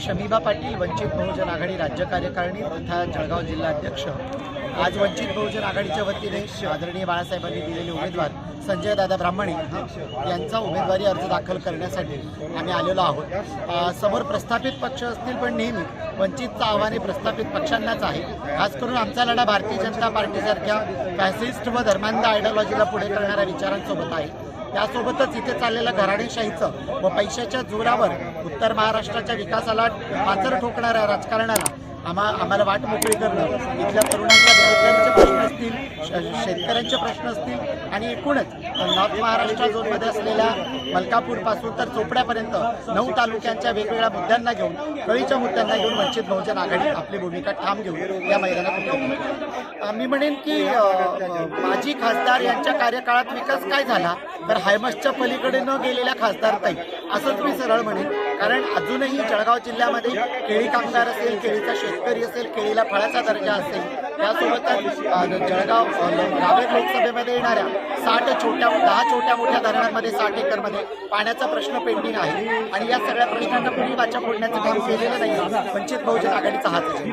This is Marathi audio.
शमीबा पाटील वंचित बहुजन आघाडी राज्य कार्यकारिणी तथा जळगाव जिल्हा अध्यक्ष. आज वंचित बहुजन आघाडीच्या वतीने आदरणीय बाळासाहेबांनी दिलेले उमेदवार संजय दादा ब्राह्मणे यांचा उमेदवारी अर्ज दाखल करण्यासाठी आम्ही आलेलो आहोत. समोर प्रस्थापित पक्ष असतील पण नेहमी वंचितचं आव्हान हे प्रस्थापित पक्षांनाच आहे. खास करून आमचा लढा भारतीय जनता पार्टीसारख्या फॅसिस्ट व धर्मांध आयडिओलॉजीला पुढे करणाऱ्या विचारांसोबत आहे. त्यासोबतच इथे चाललेलं घराणेशाहीचं व पैशाच्या जोरावर उत्तर महाराष्ट्राच्या विकासाला पाचर ठोकणाऱ्या राजकारणाला आम्हा आम्हाला वाट मोकळी करणं. इथल्या तरुणांच्या बेरोजगारीचे प्रश्न असतील श- शेतकऱ्यांचे प्रश्न असतील आणि एकूणच नॉर्थ महाराष्ट्र झोनमध्ये असलेल्या मलकापूरपासून तर चोपड्यापर्यंत नऊ तालुक्यांच्या वेगवेगळ्या मुद्द्यांना घेऊन कळीच्या मुद्द्यांना घेऊन वंचित बहुजन आघाडी आपली भूमिका ठाम घेऊन या मैदानात मी म्हणेन की माजी खासदार यांच्या कार्यकाळात विकास काय झाला तर हायमसच्या पलीकडे न गेलेल्या खासदार असंच मी सरळ म्हणेन. कारण अजूनही जळगाव जिल्ह्यामध्ये केळी कामगार असेल केळीचा शेतकरी असेल केळीला फळाचा दर्जा असेल त्यासोबतच जळगाव अ, लोकसभेमध्ये येणाऱ्या साठ छोट्या दहा छोट्या मोठ्या धरणांमध्ये साठ एकरमध्ये पाण्याचा प्रश्न पेंडिंग आहे. आणि या सगळ्या प्रश्नांना कुणी वाचा फोडण्याचं काम केलेलं नाही वंचित बहुजन आघाडीचा हात आहे.